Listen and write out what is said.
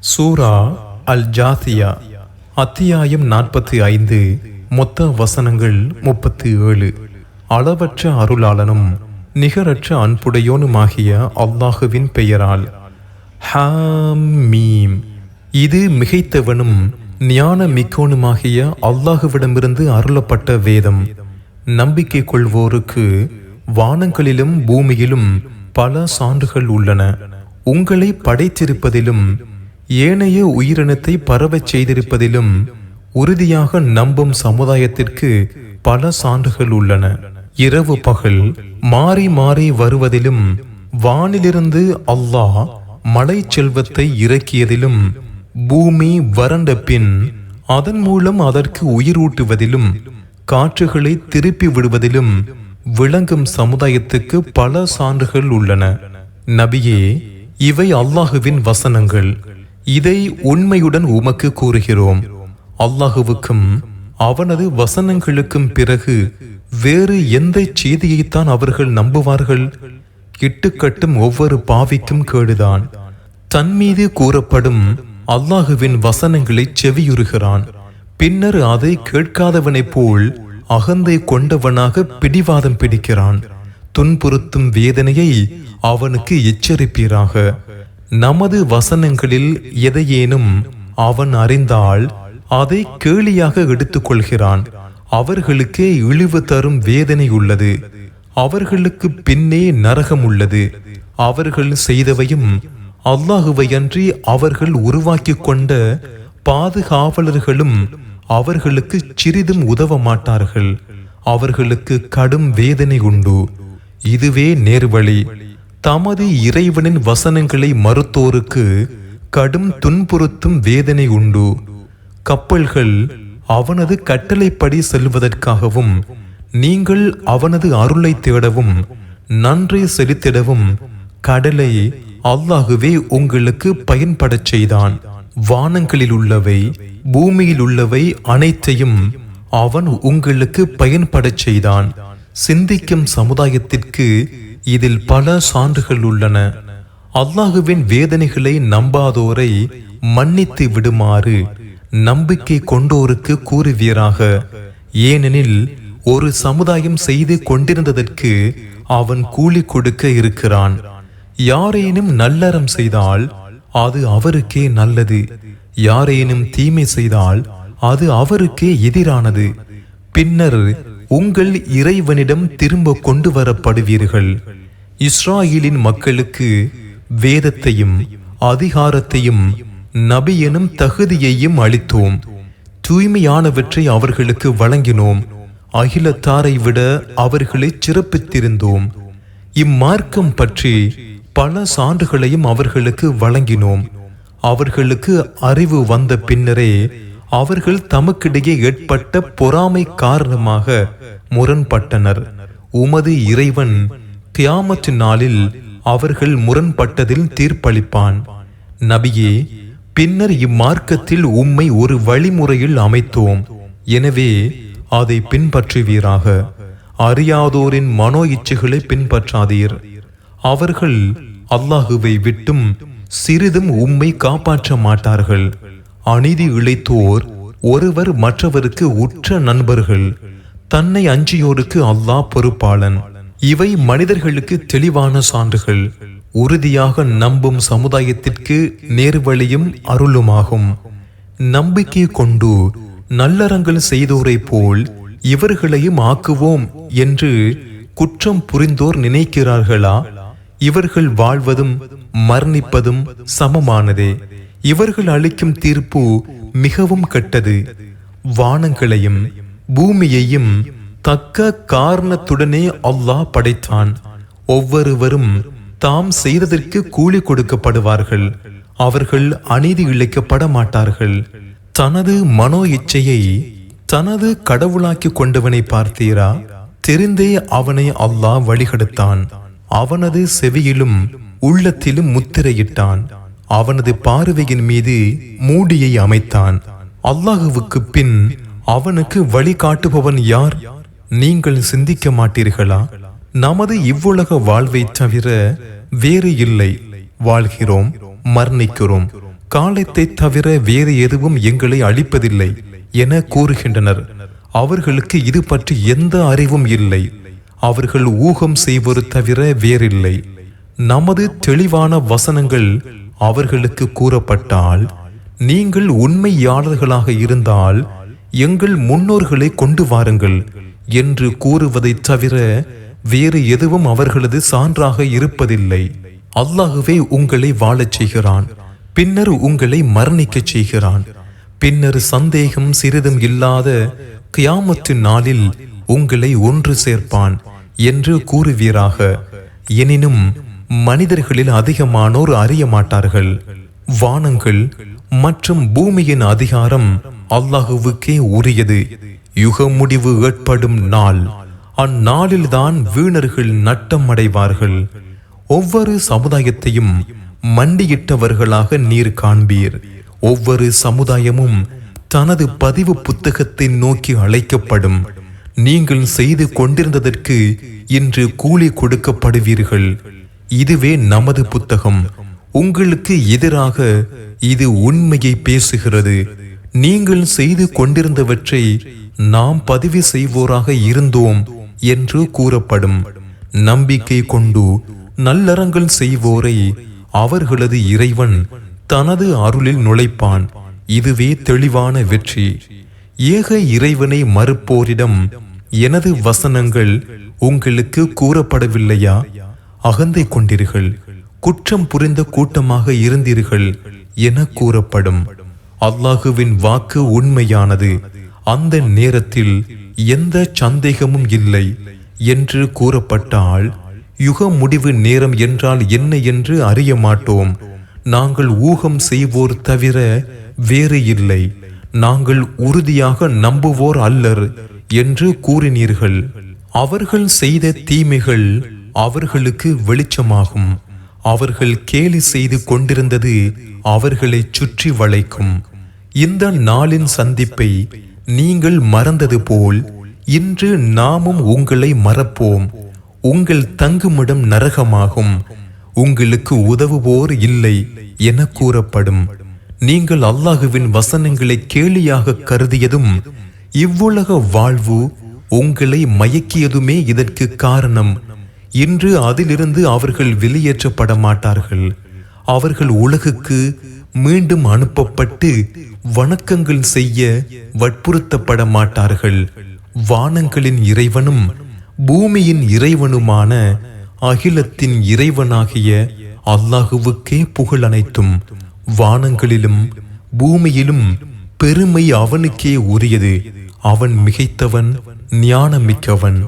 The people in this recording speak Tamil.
சூரா அல் ஜாசியா அத்தியாயம் நாற்பத்தி ஐந்து மொத்த வசனங்கள் முப்பத்தி ஏழு. அளவற்ற அருளாளனும் நிகரற்ற அன்புடையோனுமாகிய அல்லாஹுவின் பெயரால். ஹாம் மீம். இது மிகைத்தவனும் ஞான மிக்கோனுமாகிய அல்லாஹுவிடமிருந்து அருளப்பட்ட வேதம். நம்பிக்கை கொள்வோருக்கு வானங்களிலும் பூமியிலும் பல சான்றுகள் உள்ளன. உங்களை படைத்திருப்பதிலும் ஏனைய உயிரினத்தை பரவச் செய்திருப்பதிலும் உறுதியாக நம்பும் சமுதாயத்திற்கு பல சான்றுகள் உள்ளன. இரவு பகல் மாறி மாறி வருவதிலும் வானிலிருந்து அல்லாஹ் மலை செல்வத்தை இறக்கியதிலும் பூமி வறண்ட பின் அதன் மூலம் அதற்கு உயிரூட்டுவதிலும் காற்றுகளை திருப்பி விடுவதிலும் விளங்கும் சமுதாயத்துக்கு பல சான்றுகள் உள்ளன. நபியே இவை அல்லாஹுவின் வசனங்கள். இதை உண்மையுடன் உமக்கு கூறுகிறோம். அல்லாஹுவுக்கும் அவனது வசனங்களுக்கும் பிறகு வேறு எந்த செய்தியைத்தான் அவர்கள் நம்புவார்கள்? இட்டுக்கட்டும் ஒவ்வொரு பாவிக்கும் கேடுதான். தன் மீது கூறப்படும் அல்லாஹுவின் வசனங்களை செவியுறுகிறான். பின்னர் அதை கேட்காதவனைப் போல் அகந்தை கொண்டவனாக பிடிவாதம் பிடிக்கிறான். துன்புறுத்தும் வேதனையை அவனுக்கு எச்சரிப்பீராக. நமது வசனங்களில் எதையேனும் அவன் அறிந்தால் அதை கேலியாக எடுத்துக்கொள்கிறான். அவர்களுக்கே இழிவு தரும் வேதனை உள்ளது. அவர்களுக்கு பின்னே நரகம் உள்ளது. அவர்கள் செய்தவையும் அல்லாஹுவையன்றி அவர்கள் உருவாக்கி கொண்ட பாதுகாவலர்களும் அவர்களுக்கு சிறிதும் உதவ மாட்டார்கள். அவர்களுக்கு கடும் வேதனை உண்டு. இதுவே நேர்வழி. தமது இறைவனின் வசனங்களை மறுத்தோருக்கு கடும் துன்புறுத்தும் வேதனை உண்டு. கப்பல்கள் அவனது கட்டளைப்படி செல்வதற்காகவும் நீங்கள் அவனது அருளை தேடவும் நன்றி செலுத்திடவும் கடலை அல்லாகுவே உங்களுக்கு பயன்படச் செய்தான். வானங்களில் உள்ளவை பூமியில் உள்ளவை அனைத்தையும் அவன் உங்களுக்கு பயன்படச் செய்தான். சிந்திக்கும் சமுதாயத்திற்கு இதில் பல சான்றுகள் உள்ளன. அல்லாஹுவின் வேதனைகளை நம்பாதோரை மன்னித்து விடுமாறு நம்பிக்கை கொண்டோருக்கு கூறுவீராக. ஏனெனில் ஒரு சமுதாயம் செய்து கொண்டிருந்ததற்கு அவன் கூலி கொடுக்க இருக்கிறான். யாரேனும் நல்லறம் செய்தால் அது அவருக்கே நல்லது. யாரேனும் தீமை செய்தால் அது அவருக்கே எதிரானது. பின்னர் உங்கள் இறைவனிடம் திரும்ப கொண்டு வரப்படுவீர்கள். இஸ்ராயலின் மக்களுக்கு வேதத்தையும் அதிகாரத்தையும் நபி எனும் தகுதியையும் அளித்தோம். தூய்மையானவற்றை அவர்களுக்கு வழங்கினோம். அகிலத்தாரை விட அவர்களை சிறப்பித்திருந்தோம். இம்மார்க்கம் பற்றி பல சான்றுகளையும் அவர்களுக்கு வழங்கினோம். அவர்களுக்கு அறிவு வந்த பின்னரே அவர்கள் தமக்கிடையே ஏற்பட்ட பொறாமை காரணமாக முரண்பட்டனர். உமது இறைவன் கியாமத்து நாளில் அவர்கள் முரண்பட்டதில் தீர்ப்பளிப்பான். நபியே பின்னர் இம்மார்க்கத்தில் உம்மை ஒரு வழிமுறையில் அமைத்தோம். எனவே அதை பின்பற்றுவீராக. அறியாதோரின் மனோ இச்சைகளை பின்பற்றாதீர். அவர்கள் அல்லாஹுவை விட்டும் சிறிதும் உம்மை காப்பாற்ற மாட்டார்கள். அநீதி இழைத்தோர் ஒருவர் மற்றவருக்கு உற்ற நண்பர்கள். தன்னை அஞ்சியோருக்கு அல்லாஹ் பொறுப்பாளன். இவை மனிதர்களுக்கு தெளிவான சான்றுகள். உறுதியாக நம்பும் சமுதாயத்திற்கு நேர்வழியும் அருளுமாகும். நம்பிக்கை கொண்டு நல்லறங்கள் செய்தோரைப் போல் இவர்களையும் ஆக்குவோம் என்று குற்றம் புரிந்தோர் நினைக்கிறார்களா? இவர்கள் வாழ்வதும் மரணிப்பதும் சமமானதே. இவர்கள் அளிக்கும் தீர்ப்பு மிகவும் கெட்டது. வானங்களையும் பூமியையும் தக்க காரணத்துடனே அல்லாஹ் படைத்தான். ஒவ்வொருவரும் தாம் செய்ததற்கு கூலி கொடுக்கப்படுவார்கள். அவர்கள் அநீதி இழைக்கப்பட மாட்டார்கள். தனது மனோ இச்சையை தனது கடவுளாக்கி கொண்டவனை பார்த்தீரா? தெரிந்தே அவனை அல்லாஹ் வழிகெடுத்தான். அவனது செவியிலும் உள்ளத்திலும் முத்திரையிட்டான். அவனது பார்வையின் மீது மூடியை அமைத்தான். அல்லாஹுவுக்கு பின் அவனுக்கு வழிகாட்டுபவன் யார்? நீங்கள் சிந்திக்க மாட்டீர்களா? நமது இவ்வுலக வாழ்வை தவிர வேறு இல்லை. வாழ்கிறோம் மரணிக்கிறோம். காலத்தை தவிர வேறு எதுவும் எங்களை அழிப்பதில்லை என கூறுகின்றனர். அவர்களுக்கு இது பற்றி எந்த அறிவும் இல்லை. அவர்கள் ஊகம் செய்வது தவிர வேறில்லை. நமது தெளிவான வசனங்கள் அவர்களுக்கு கூறப்பட்டால் நீங்கள் உண்மையாளர்களாக இருந்தால் எங்கள் முன்னோர்களை கொண்டு வாருங்கள். என்று கூறுவதைத் தவிர வேறு எதுவும் அவர்களது சான்றாக இருப்பதில்லை. அல்லாஹுவே உங்களை வாழச் செய்கிறான். பின்னர் உங்களை மரணிக்கச் செய்கிறான். பின்னர் சந்தேகம் சிறிதும் இல்லாத கியாமத்து நாளில் உங்களை ஒன்று சேர்ப்பான் என்று கூறுவீராக. எனினும் மனிதர்களில் அதிகமானோர் அறிய மாட்டார்கள். வானங்கள் மற்றும் பூமியின் அதிகாரம் அல்லாஹுவுக்கே உரியது. யுக முடிவு ஏற்படும் நாள். அந்நாளில்தான் வீணர்கள் நட்டம் அடைவார்கள். ஒவ்வொரு சமுதாயத்தையும் மண்டியிட்டவர்களாக நீர் காண்பீர். ஒவ்வொரு சமுதாயமும் தனது பதிவு புத்தகத்தை நோக்கி அழைக்கப்படும். நீங்கள் செய்து கொண்டிருந்ததற்கு இன்று கூலி கொடுக்கப்படுவீர்கள். இதுவே நமது புத்தகம். உங்களுக்கு எதிராக இது உண்மையை பேசுகிறது. நீங்கள் செய்து கொண்டிருந்தவற்றை நாம் பதிவு செய்வோராக இருந்தோம் என்று கூறப்படும். நம்பிக்கை கொண்டு நல்லறங்கள் செய்வோரை அவர்களது இறைவன் தனது அருளில் நுழைப்பான். இதுவே தெளிவான வெற்றி. ஏக இறைவனை மறுப்போரிடம் எனது வசனங்கள் உங்களுக்கு கூறப்படவில்லையா? அகந்தை கொண்டீர்கள். குற்றம் புரிந்த கூட்டமாக இருந்தீர்கள் என கூறப்படும். அல்லாஹுவின் வாக்கு உண்மையானது. அந்த நேரத்தில் எந்த சந்தேகமும் இல்லை என்று கூறப்பட்டால் யுக முடிவு நேரம் என்றால் என்ன என்று அறிய மாட்டோம். நாங்கள் ஊகம் செய்வோர் தவிர வேறு இல்லை. நாங்கள் உறுதியாக நம்புவோர் அல்லர் என்று கூறினீர்கள். அவர்கள் செய்த தீமைகள் அவர்களுக்கு வெளிச்சமாகும். அவர்கள் கேலி செய்து கொண்டிருந்தது அவர்களை சுற்றி வளைக்கும். இந்த நாளின் சந்திப்பை நீங்கள் மறந்தது போல் இன்று நாமும் உங்களை மறப்போம். உங்கள் தங்குமிடம் நரகமாகும். உங்களுக்கு உதவுவோர் இல்லை என கூறப்படும். நீங்கள் அல்லாஹுவின் வசனங்களை கேலியாக கருதியதும் இவ்வுலக வாழ்வு உங்களை மயக்கியதுமே இதற்கு காரணம். இன்று அதிலிருந்து அவர்கள் வெளியேற்றப்பட மாட்டார்கள் அவர்கள் உலகுக்கு மீண்டும் அனுப்பப்பட்டு வணக்கங்கள் செய்ய வற்புறுத்தப்பட மாட்டார்கள் வானங்களின் இறைவனும் பூமியின் இறைவனுமான அகிலத்தின் இறைவனாகிய அல்லாஹுவுக்கே புகழ் அனைத்தும் வானங்களிலும் பூமியிலும் பெருமை அவனுக்கே உரியது. அவன் மிகைத்தவன் ஞானமிக்கவன்.